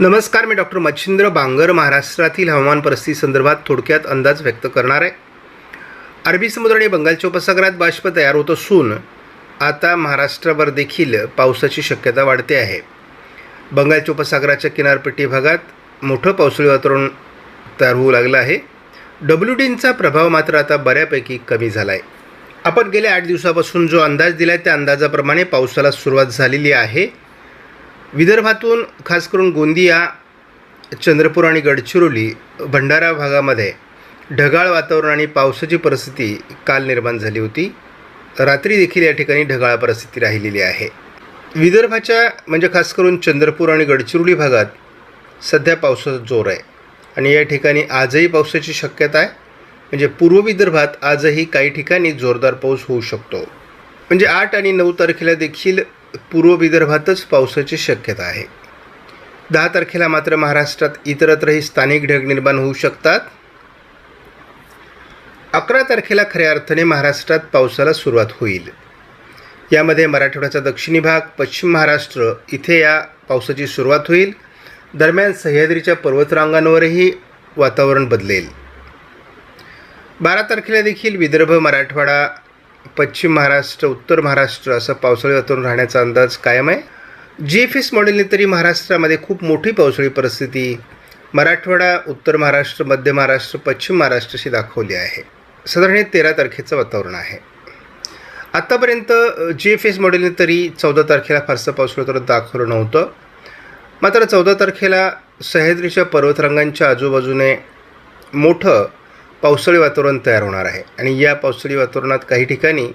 नमस्कार मी डॉक्टर मच्छिंद्र बांगर महाराष्ट्रातील हवामान परिस्थिती संदर्भात थोडक्यात अंदाज व्यक्त करणार आहे. अरबी समुद्र आणि बंगालच्या उपसागरात बाष्प तयार होत असून आता महाराष्ट्रावर देखील पावसाची शक्यता वाढते आहे. बंगालच्या उपसागराच्या किनारपट्टी भागात मोठं पावसाळी वातावरण तयार होऊ लागलं आहे. डब्ल्यू डींचा प्रभाव मात्र आता बऱ्यापैकी कमी झाला आहे आपण गेल्या आठ दिवसापासून जो अंदाज दिला आहे त्या अंदाजाप्रमाणे पावसाला सुरुवात झालेली आहे. विदर्भातून खास करून गोंदिया चंद्रपूर आणि गडचिरोली भंडारा भागामध्ये ढगाळ वातावरण आणि पावसाची परिस्थिती काल निर्माण झाली होती. रात्री देखील या ठिकाणी ढगाळ परिस्थिती राहिलेली आहे. विदर्भाच्या म्हणजे खास करून चंद्रपूर आणि गडचिरोली भागात सध्या पावसाचा जोर आहे. आणि या ठिकाणी आजही पावसाची शक्यता आहे. म्हणजे पूर्व विदर्भात आजही काही ठिकाणी जोरदार पाऊस होऊ शकतो. म्हणजे आठ आणि नऊ तारखेला देखील पूर्व विदर्भातच पावसाची शक्यता आहे. दहा तारखेला मात्र महाराष्ट्रात इतरत्रही स्थानिक ढग निर्माण होऊ शकतात. अकरा तारखेला खऱ्या अर्थाने महाराष्ट्रात पावसाला सुरुवात होईल. यामध्ये मराठवाड्याचा दक्षिणी भाग पश्चिम महाराष्ट्र इथे या पावसाची सुरुवात होईल. दरम्यान सह्याद्रीच्या पर्वतरांगांवरही वातावरण बदलेल. बारा तारखेला देखील विदर्भ मराठवाडा पश्चिम महाराष्ट्र उत्तर महाराष्ट्र असं पावसाळी वातावरण राहण्याचा अंदाज कायम आहे. जी एफ एस मॉडेलने तरी महाराष्ट्रामध्ये खूप मोठी पावसाळी परिस्थिती मराठवाडा उत्तर महाराष्ट्र मध्य महाराष्ट्र पश्चिम महाराष्ट्राशी दाखवली आहे. साधारण हे तेरा तारखेचं वातावरण आहे. आत्तापर्यंत जी एफ एस मॉडेलने तरी चौदा तारखेला फारसं पावसाळी वातावरण दाखवलं नव्हतं. मात्र चौदा तारखेला सह्याद्रीच्या पर्वतरांगांच्या आजूबाजूने मोठं पावसाळी वातावरण तयार होणार आहे. आणि या पावसाळी वातावरणात काही ठिकाणी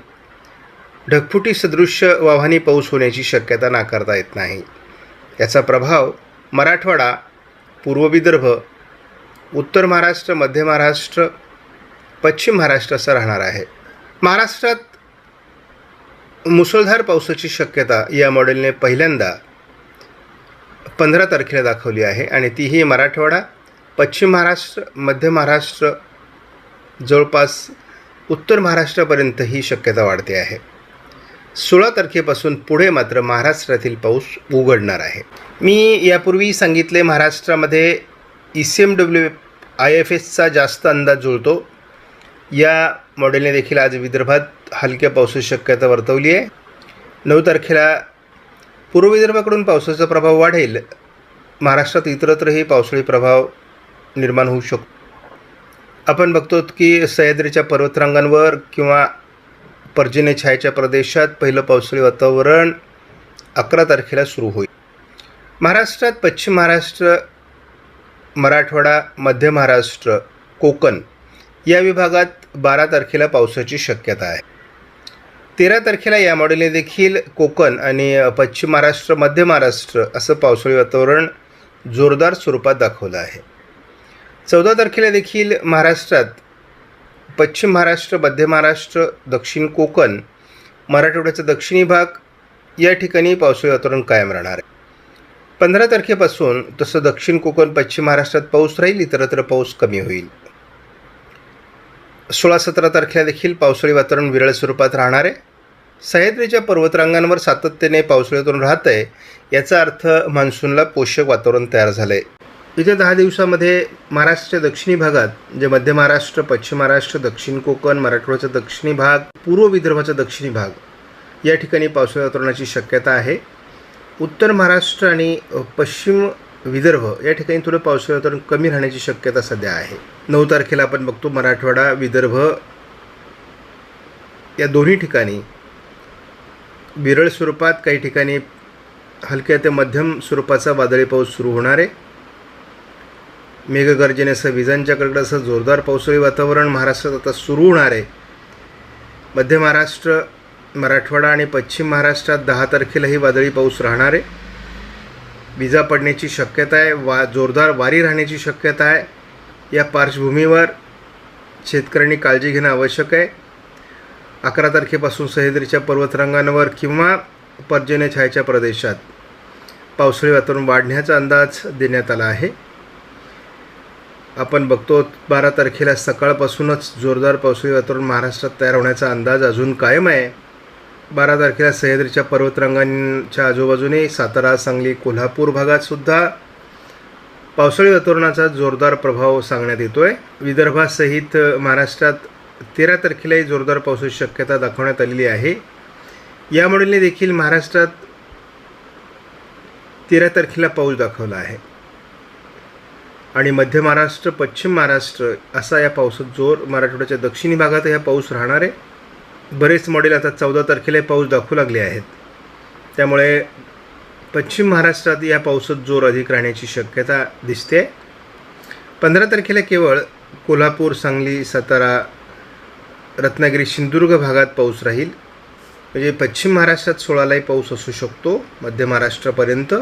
ढगफुटी सदृश्य वाहनी पाऊस होण्याची शक्यता नाकारता येत नाही. याचा प्रभाव मराठवाडा पूर्व विदर्भ उत्तर महाराष्ट्र मध्य महाराष्ट्र पश्चिम महाराष्ट्र असं राहणार आहे. महाराष्ट्रात मुसळधार पावसाची शक्यता या मॉडेलने पहिल्यांदा पंधरा तारखेला दाखवली आहे. आणि तीही मराठवाडा पश्चिम महाराष्ट्र मध्य महाराष्ट्र जवळपास उत्तर महाराष्ट्रापर्यंत ही शक्यता वाढते आहे. सोळा तारखेपासून पुढे मात्र महाराष्ट्रातील पाऊस उघडणार आहे. मी यापूर्वी सांगितले महाराष्ट्रामध्ये E C M W I F एसचा जास्त अंदाज जुळतो. या मॉडेलने देखील आज विदर्भात हलक्या पावसाची शक्यता वर्तवली आहे. नऊ तारखेला पूर्व विदर्भाकडून पावसाचा प्रभाव वाढेल. महाराष्ट्रात इतरत्रही पावसाळी प्रभाव निर्माण होऊ शकतो. आपण बघतो की सह्याद्रीच्या पर्वतरांगांवर किंवा पर्जन्य छायाच्या प्रदेशात पहिलं पावसाळी वातावरण अकरा तारखेला सुरू होईल. महाराष्ट्रात पश्चिम महाराष्ट्र मराठवाडा मध्य महाराष्ट्र कोकण या विभागात बारा तारखेला पावसाची शक्यता आहे. तेरा तारखेला या मॉडेलने देखील कोकण आणि पश्चिम महाराष्ट्र मध्य महाराष्ट्र असं पावसाळी वातावरण जोरदार स्वरूपात दाखवलं आहे. चौदा तारखेला देखील महाराष्ट्रात पश्चिम महाराष्ट्र मध्य महाराष्ट्र दक्षिण कोकण मराठवाड्याचा दक्षिणी भाग या ठिकाणी पावसाळी वातावरण कायम राहणार आहे. पंधरा तारखेपासून तसं दक्षिण कोकण पश्चिम महाराष्ट्रात पाऊस राहील इतरत्र पाऊस कमी होईल. सोळा सतरा तारखेला देखील पावसाळी वातावरण विरळ स्वरूपात राहणार आहे. सह्याद्रीच्या पर्वतरांगांवर सातत्याने पावसाळी वातावरण राहतं आहे याचा अर्थ मान्सूनला पोषक वातावरण तयार झालं आहे येत्या दहा दिवसामध्ये महाराष्ट्राच्या दक्षिणी भागात जे मध्य महाराष्ट्र पश्चिम महाराष्ट्र दक्षिण कोकण मराठवाड्याचा दक्षिणी भाग पूर्व विदर्भाचा दक्षिणी भाग या ठिकाणी पावसाळी वातावरणाची शक्यता आहे. उत्तर महाराष्ट्र आणि पश्चिम विदर्भ या ठिकाणी थोडं पावसाळी वातावरण कमी राहण्याची शक्यता सध्या आहे. नऊ तारखेला आपण बघतो मराठवाडा विदर्भ या दोन्ही ठिकाणी विरळ स्वरूपात काही ठिकाणी हलक्या ते मध्यम स्वरूपाचा वादळी पाऊस सुरू होणार आहे. मेघगर्जनेसह विजांच्या कडकडासह जोरदार पावसाळी वातावरण महाराष्ट्रात आता सुरू होणार आहे. मध्य महाराष्ट्र मराठवाडा आणि पश्चिम महाराष्ट्रात दहा तारखेलाही वादळी पाऊस राहणार आहे. विजा पडण्याची शक्यता आहे वा जोरदार वारी राहण्याची शक्यता आहे. या पार्श्वभूमीवर शेतकऱ्यांनी काळजी घेणं आवश्यक आहे. अकरा तारखेपासून सह्याद्रीच्या पर्वतरांगांवर किंवा पर्जन्य छायेच्या प्रदेशात पावसाळी वातावरण वाढण्याचा अंदाज देण्यात आला आहे. आपण बघतो बारा तारखेला सकाळपासूनच जोरदार पावसाळी वातावरण महाराष्ट्रात तयार होण्याचा अंदाज अजून कायम आहे. बारा तारखेला सह्याद्रीच्या पर्वतरांगांच्या आजूबाजूने सातारा सांगली कोल्हापूर भागातसुद्धा पावसाळी वातावरणाचा जोरदार प्रभाव सांगण्यात येतो आहे विदर्भासहित महाराष्ट्रात तेरा तारखेलाही जोरदार पावसाची शक्यता दाखवण्यात आलेली आहे. यामुळे देखील महाराष्ट्रात तेरा तारखेला पाऊस दाखवला आहे. आणि मध्य महाराष्ट्र पश्चिम महाराष्ट्र असा या पावसात जोर मराठवाड्याच्या दक्षिणी भागात ह्या पाऊस राहणार आहे बरेच मॉडेल आता चौदा तारखेला पाऊस दाखवू लागले आहेत. त्यामुळे पश्चिम महाराष्ट्रात या पावसात जोर अधिक राहण्याची शक्यता दिसते. पंधरा तारखेला केवळ कोल्हापूर सांगली सातारा रत्नागिरी सिंधुदुर्ग भागात पाऊस राहील. म्हणजे पश्चिम महाराष्ट्रात सोळालाही पाऊस असू शकतो मध्य महाराष्ट्रापर्यंत.